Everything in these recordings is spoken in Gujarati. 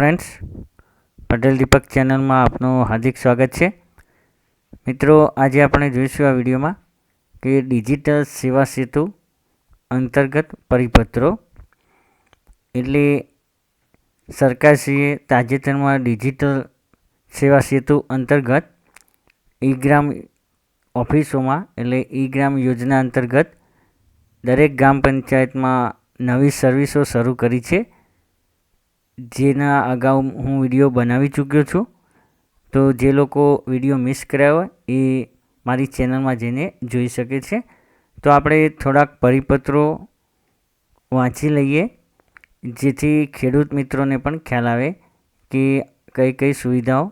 ફ્રેન્ડ્સ, પટેલ દીપક ચેનલમાં આપનું હાર્દિક સ્વાગત છે. મિત્રો, આજે આપણે જોઈશું આ વિડીયોમાં કે ડિજિટલ સેવા સેતુ અંતર્ગત પરિપત્રો. એટલે સરકારશ્રીએ તાજેતરમાં ડિજિટલ સેવા સેતુ અંતર્ગત ઈ ગ્રામ ઓફિસોમાં એટલે ઈ ગ્રામ યોજના અંતર્ગત દરેક ગ્રામ પંચાયતમાં નવી સર્વિસો શરૂ કરી છે. જેના અગાઉ હું વીડિયો બનાવી ચૂક્યો છું, તો જે લોકો વીડિયો મિસ કર્યા હોય એ મારી ચેનલમાં જઈને જોઈ શકે છે. તો આપણે થોડાક પરિપત્રો વાંચી લઈએ, જેથી ખેડૂત મિત્રોને પણ ખ્યાલ આવે કે કઈ કઈ સુવિધાઓ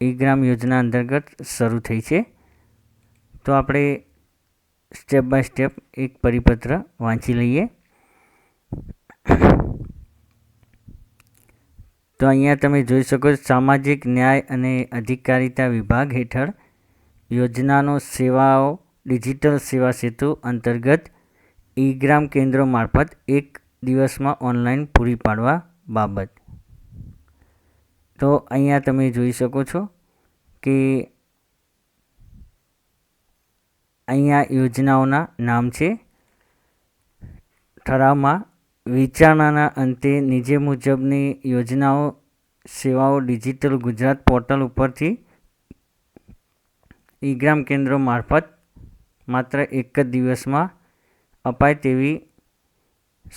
ઈ ગ્રામ યોજના અંતર્ગત શરૂ થઈ છે. તો આપણે સ્ટેપ બાય સ્ટેપ એક પરિપત્ર વાંચી લઈએ. તો અહીંયા તમે જોઈ શકો છો, સામાજિક ન્યાય અને અધિકારિતા વિભાગ હેઠળ યોજનાનો સેવાઓ, ડિજિટલ સેવા સેતુ અંતર્ગત ઈ ગ્રામ કેન્દ્રો મારફત એક દિવસમાં ઓનલાઈન પૂરી પાડવા બાબત. તો અહીંયા તમે જોઈ શકો છો કે અહીંયા યોજનાઓના નામ છે, ઠરાવમાં વિચારણાના અંતે નીચે મુજબની યોજનાઓ, સેવાઓ, ડિજિટલ ગુજરાત પોર્ટલ ઉપરથી ઈગ્રામ ગ્રામ કેન્દ્રો મારફત માત્ર એક જ દિવસમાં અપાય તેવી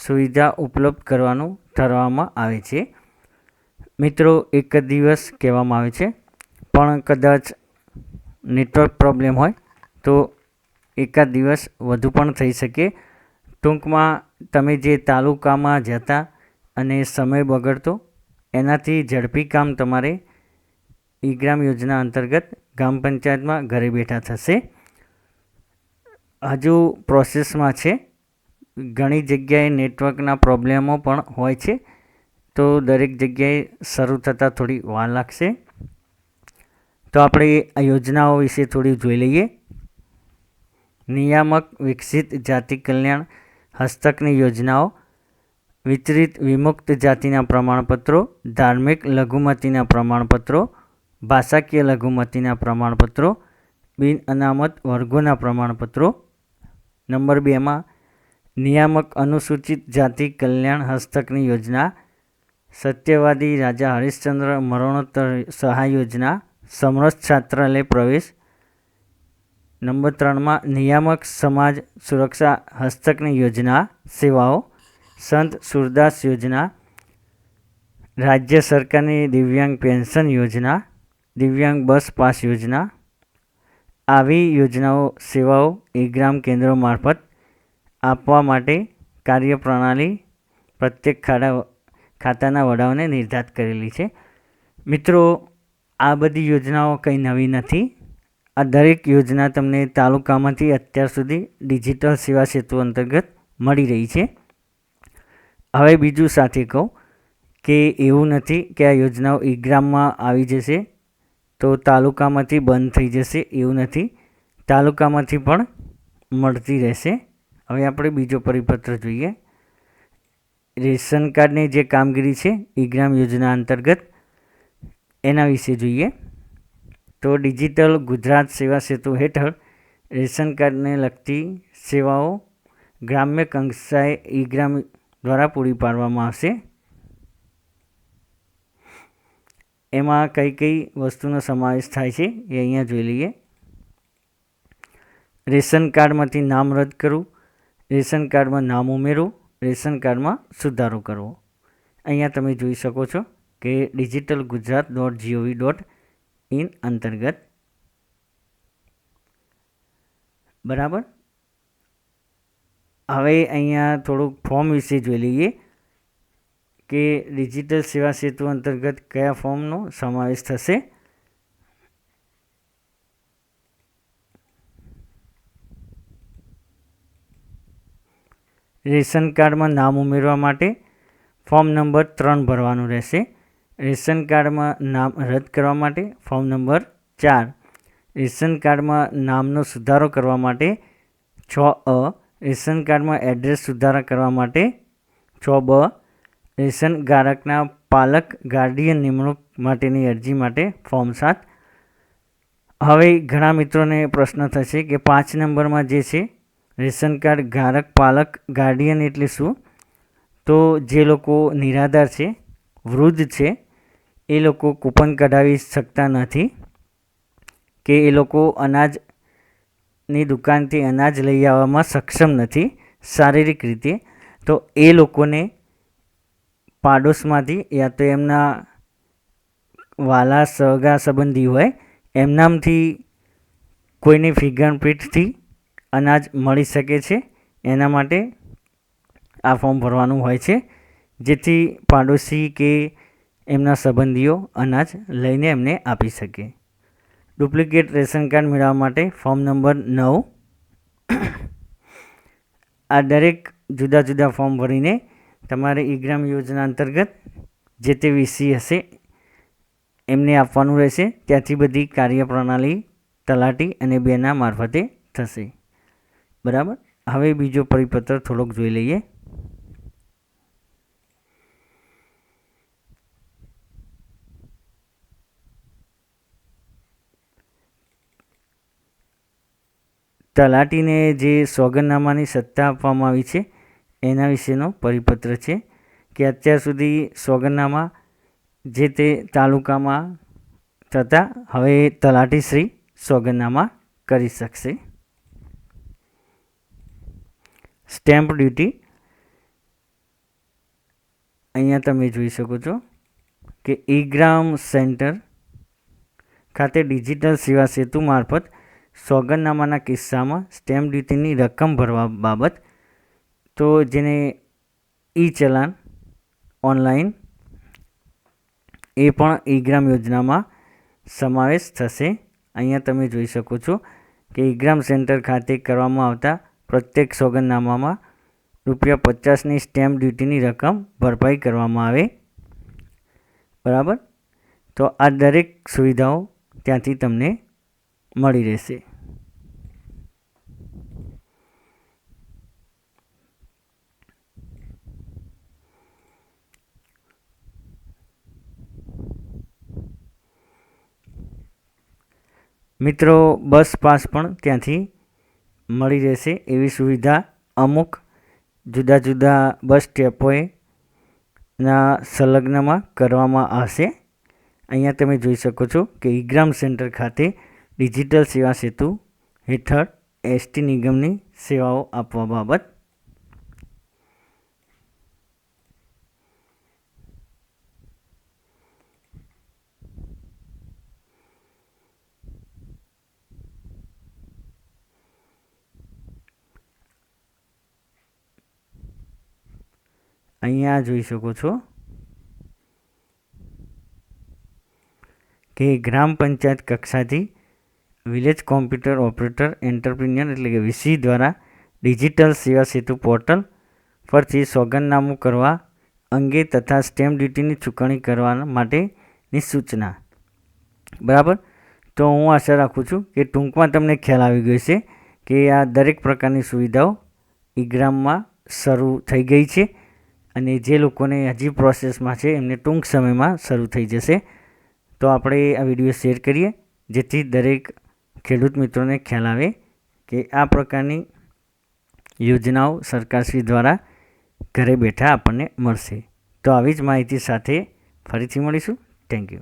સુવિધા ઉપલબ્ધ કરવાનું ઠરવામાં આવે છે. મિત્રો, એક જ દિવસ કહેવામાં આવે છે, પણ કદાચ નેટવર્ક પ્રોબ્લેમ હોય તો એકાદ દિવસ વધુ પણ થઈ શકે. ટૂંકમાં તમે જે તાલુકામાં જતા અને સમય બગડતો, એનાથી ઝડપી કામ તમારે ઈ ગ્રામ યોજના અંતર્ગત ગ્રામ પંચાયતમાં ઘરે બેઠા થશે. હજુ પ્રોસેસમાં છે. ઘણી જગ્યાએ નેટવર્કના પ્રોબ્લેમો પણ હોય છે. તો દરેક જગ્યાએ શરૂ થતાં થોડી વાર લાગશે. તો આપણે આ યોજનાઓ વિશે થોડી જોઈ લઈએ. નિયામક વિકસિત જાતિ કલ્યાણ હસ્તકની યોજનાઓ, વિતરિત વિમુક્ત જાતિના પ્રમાણપત્રો, ધાર્મિક લઘુમતીના પ્રમાણપત્રો, ભાષાકીય લઘુમતીના પ્રમાણપત્રો, બિન અનામત વર્ગોના પ્રમાણપત્રો. નંબર બેમાં નિયામક અનુસૂચિત જાતિ કલ્યાણ હસ્તકની યોજના, સત્યવાદી રાજા હરિશ્ચંદ્ર મરણોત્તર સહાય યોજના, સમરસ છાત્રાલય પ્રવેશ નંબર ત્રણમાં નિયામક સમાજ સુરક્ષા હસ્તકની યોજના, સેવાઓ, સંત સુરદાસ યોજના, રાજ્ય સરકારની દિવ્યાંગ પેન્શન યોજના, દિવ્યાંગ બસ પાસ યોજના, આવી યોજનાઓ, સેવાઓ એ ગ્રામ કેન્દ્રો મારફત આપવા માટે કાર્યપ્રણાલી પ્રત્યેક ખાડા ખાતાના વડાઓને નિર્ધારિત કરેલી છે. મિત્રો, આ બધી યોજનાઓ કંઈ નવી નથી. આ દરેક યોજના તમને તાલુકામાંથી અત્યાર સુધી ડિજિટલ સેવા સેતુ અંતર્ગત મળી રહી છે. હવે બીજું સાથે કહું કે એવું નથી કે આ યોજનાઓ ઈ ગ્રામમાં આવી જશે તો તાલુકામાંથી બંધ થઈ જશે, એવું નથી. તાલુકામાંથી પણ મળતી રહેશે. હવે આપણે બીજો પરિપત્ર જોઈએ. રેશન કાર્ડની જે કામગીરી છે ઈ ગ્રામ યોજના અંતર્ગત, એના વિશે જોઈએ. તો ડિજિટલ ગુજરાત સેવા સેતુ હેઠળ રેશન કાર્ડને લગતી સેવાઓ ગ્રામ્ય કક્ષાએ ઈ ગ્રામ દ્વારા પૂરી પાડવામાં આવશે. એમાં કઈ કઈ વસ્તુનો સમાવેશ થાય છે એ અહીંયા જોઈ લઈએ. રેશન કાર્ડમાંથી નામ રદ કરવું રેશન કાર્ડમાં નામ ઉમેરવું રેશન કાર્ડમાં સુધારો કરવો. અહીંયા તમે જોઈ શકો છો કે digital Gujarat dot G O V dot in અંતર્ગત. બરાબર? હવે અહીંયા થોડુંક ફોર્મ વિશે જોઈ લઈએ કે ડિજિટલ સેવા સેતુ અંતર્ગત કયા ફોર્મનો સમાવેશ થશે. રેશન કાર્ડમાં નામ ઉમેરવા માટે ફોર્મ નંબર ત્રણ ભરવાનું રહેશે. રેશન કાર્ડમાં નામ રદ કરવા માટે ફોર્મ નંબર ચાર. રેશન કાર્ડમાં નામનો સુધારો કરવા માટે છ અ. રેશન કાર્ડમાં એડ્રેસ સુધારા કરવા માટે છ બ. રેશન ધારકના પાલક, ગાર્ડિયન નિમણૂક માટેની અરજી માટે ફોર્મ સાત. હવે ઘણા મિત્રોને પ્રશ્ન થશે કે પાંચ નંબરમાં જે છે, રેશન કાર્ડ ધારક પાલક, ગાર્ડિયન એટલે શું? તો જે લોકો નિરાધાર છે, વૃદ્ધ છે એ લોકો કૂપન કઢાવી શકતા નથી કે એ લોકો અનાજની દુકાનથી અનાજ લઈ આવવામાં સક્ષમ નથી શારીરિક રીતે. તો એ લોકોને પાડોશમાંથી યા તો એમના વાલા, સગા સંબંધી હોય, એમનામથી કોઈની ફિંગરપ્રિન્ટથી અનાજ મળી શકે છે. એના માટે આ ફોર્મ ભરવાનું હોય છે. જેથી પાડોશી કે એમના સંબંધીઓ અનાજ લઈને એમને આપી શકે. ડુપ્લિકેટ રેશન કાર્ડ મેળવવા માટે ફોર્મ નંબર નવ. આ દરેક જુદા જુદા ફોર્મ ભરીને તમારે ઈ ગ્રામ યોજના અંતર્ગત જે તે વીસી હશે, એમને આપવાનું રહેશે. ત્યાંથી બધી કાર્યપ્રણાલી તલાટી અને બેના મારફતે થશે. બરાબર? હવે બીજો પરિપત્ર થોડોક જોઈ લઈએ. તલાટીને જે સોગંદનામાની સત્તા આપવામાં આવી છે, એના વિશેનો પરિપત્ર છે કે અત્યાર સુધી સોગંદનામા જે તે તાલુકામાં થતા, હવે તલાટીશ્રી સોગંદનામા કરી શકશે. Stamp duty. અહીંયા તમે જોઈ શકો છો કે ઈ ગ્રામ સેન્ટર ખાતે ડિજિટલ સેવા સેતુ મારફત સોગંદનામાના કિસ્સામાં સ્ટેમ્પ ડ્યુટીની રકમ ભરવા બાબત, તો જેને ઈ ચલાન ઓનલાઈન, એ પણ ઈ ગ્રામ યોજનામાં સમાવેશ થશે. અહીંયા તમે જોઈ શકો છો કે ઈ ગ્રામ સેન્ટર ખાતે કરવામાં આવતા પ્રત્યેક સોગંદનામામાં રૂપિયા પચાસની સ્ટેમ્પ ડ્યુટીની રકમ ભરપાઈ કરવામાં આવે. બરાબર? તો આ દરેક સુવિધાઓ ત્યાંથી તમને મળી રહેશે. મિત્રો, બસ પાસ પણ ત્યાંથી મળી રહેશે એવી સુવિધા અમુક જુદા જુદા બસ સ્ટેપોએ ના સંલગ્નમાં કરવામાં આવશે. અહીંયા તમે જોઈ શકો છો કે ઈગ્રામ સેન્ટર ખાતે ડિજિટલ સેવા સેતુ હેઠળ એસટી નિગમની સેવાઓ આપવા બાબત અહીંયા જોઈ શકો છો કે ગ્રામ પંચાયત કક્ષાથી વિલેજ કોમ્પ્યુટર ઓપરેટર એન્ટરપ્રિન્યર એટલે કે વીસી દ્વારા ડિજિટલ સેવા સેતુ પોર્ટલ પરથી સોગંદનામું કરવા અંગે તથા સ્ટેમ્પ ડ્યુટીની ચૂકવણી કરવા માટેની સૂચના. બરાબર? તો હું આશા રાખું છું કે ટૂંકમાં તમને ખ્યાલ આવી ગયો છે કે આ દરેક પ્રકારની સુવિધાઓ ઈ ગ્રામમાં શરૂ થઈ ગઈ છે. અને જે લોકોને હજી પ્રોસેસમાં છે, એમને ટૂંક સમયમાં શરૂ થઈ જશે. તો આપણે આ વીડિયો શેર કરીએ, જેથી દરેક ખેડૂત મિત્રોને ખ્યાલ આવે કે આ પ્રકારની યોજનાઓ સરકારશ્રી દ્વારા ઘરે બેઠા આપણને મળશે. તો આવી જ માહિતી સાથે ફરીથી મળીશું. Thank you